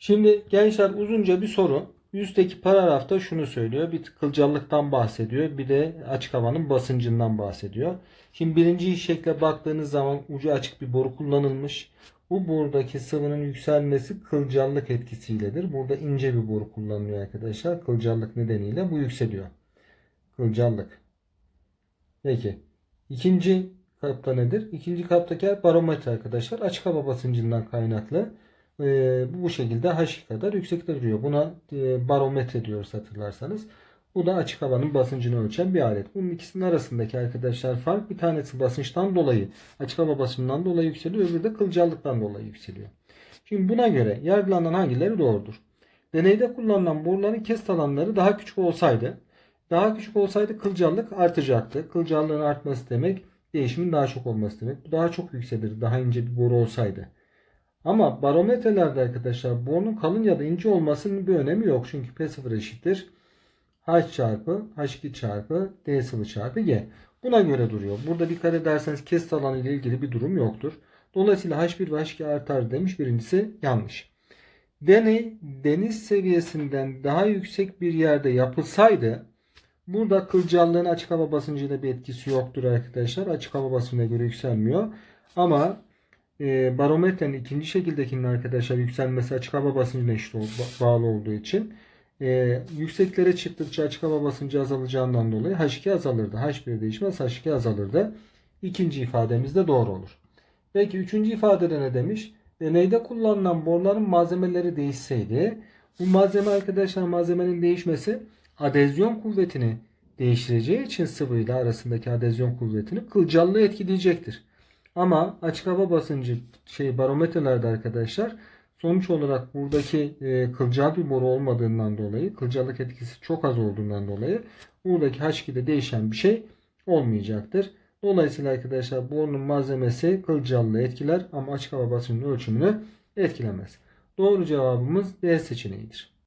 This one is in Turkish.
Şimdi gençler uzunca bir soru. Üstteki paragrafta şunu söylüyor. Bir kılcallıktan bahsediyor. Bir de açık havanın basıncından bahsediyor. Şimdi birinci şekle baktığınız zaman ucu açık bir boru kullanılmış. Bu borudaki sıvının yükselmesi kılcallık etkisiyledir. Burada ince bir boru kullanılıyor arkadaşlar. Kılcallık nedeniyle bu yükseliyor. Kılcallık. Peki. İkinci kapta nedir? İkinci kaptaki barometre arkadaşlar. Açık hava basıncından kaynaklı. Ee, bu şekilde H kadar yüksekte duruyor. Buna e, barometre diyoruz hatırlarsanız. Bu da açık havanın basıncını ölçen bir alet. Bunun ikisinin arasındaki arkadaşlar fark bir tanesi basınçtan dolayı, açık hava basıncından dolayı yükseliyor, öbürü de kılcallıktan dolayı yükseliyor. Şimdi buna göre yargılanan hangileri doğrudur? Deneyde kullanılan boruların kesit alanları daha küçük olsaydı, daha küçük olsaydı kılcallık artacaktı. Kılcallığın artması demek değişimin daha çok olması demek. Bu daha çok yükselir, daha ince bir boru olsaydı. Ama barometrelerde arkadaşlar borunun kalın ya da ince olmasının bir önemi yok. Çünkü P0 eşittir. H çarpı H2 çarpı D sıvı çarpı G. Buna göre duruyor. Burada dikkat ederseniz kesit alanı ile ilgili bir durum yoktur. Dolayısıyla H1 ve H2 artar demiş. Birincisi yanlış. Deney deniz seviyesinden daha yüksek bir yerde yapılsaydı burada kılcallığın açık hava basıncıyla bir etkisi yoktur arkadaşlar. Açık hava basıncına göre yükselmiyor. Ama e, barometrenin ikinci şekildekinin arkadaşlar yükselmesi açık hava basıncına ba- bağlı olduğu için e, yükseklere çıktıkça açık hava basıncı azalacağından dolayı H2 azalırdı. H1 değişmez H2 azalırdı. İkinci ifademiz de doğru olur. Peki üçüncü ifadede ne demiş? Deneyde kullanılan boruların malzemeleri değişseydi bu malzeme arkadaşlar malzemenin değişmesi adezyon kuvvetini değiştireceği için sıvıyla arasındaki adezyon kuvvetini kılcallığı etkileyecektir. Ama açık hava basıncı şey barometrelerde arkadaşlar sonuç olarak buradaki e, kılcal bir boru olmadığından dolayı kılcallık etkisi çok az olduğundan dolayı buradaki H2'de değişen bir şey olmayacaktır. Dolayısıyla arkadaşlar borunun malzemesi kılcallığı etkiler ama açık hava basıncının ölçümünü etkilemez. Doğru cevabımız D seçeneğidir.